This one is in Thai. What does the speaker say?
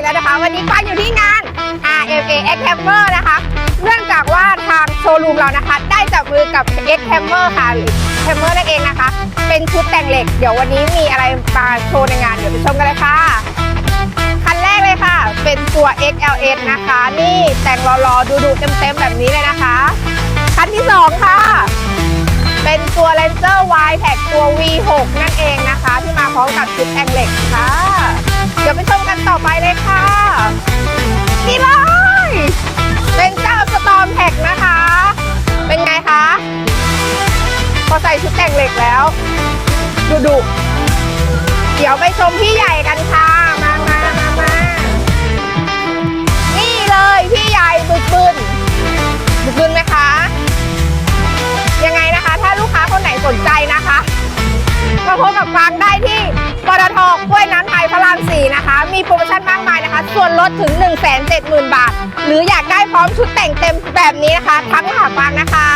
อีกแล้วนะคะ วันนี้ป้าอยู่ที่งาน RMA X Hammer นะคะ เนื่องจากว่าทางโชว์รูมเรานะคะ ได้จับมือกับ X Hammer ค่ะหรือ Hammer นั่นเองนะคะ เป็นชุดแต่งเหล็ก เดี๋ยววันนี้มีอะไรมาโชว์ในงาน เดี๋ยวไปชมกันเลยค่ะ คันแรกเลยค่ะ เป็นตัว XLS นะคะ นี่แต่งรอๆดูๆเต็มๆแบบนี้เลยนะคะ คันที่ 2 ค่ะ เป็นตัว Ranger Y Tag ตัว V6 นั่นเองนะคะ ที่มาพร้อมกับชุดแต่งเหล็กค่ะ เดี๋ยวไปชมกันต่อไป ชุดแต่งเหล็กแล้วดูดุเดี๋ยวไปชมพี่ใหญ่กันค่ะ มามามามานี่เลยพี่ใหญ่บึกบึนบึกบึนไหมคะ ยังไงนะคะ ถ้าลูกค้าคนไหนสนใจนะคะมาพบกับฟางได้ที่ปตทกล้วยน้ำไทยพระราม4นะคะ มีโปรโมชั่นมากมายนะคะ ส่วนลดถึง 1 7 0 0 0 0 บาท หรืออยากได้พร้อมชุดแต่งเต็มแบบนี้นะคะ ทักมาหาฟางนะคะ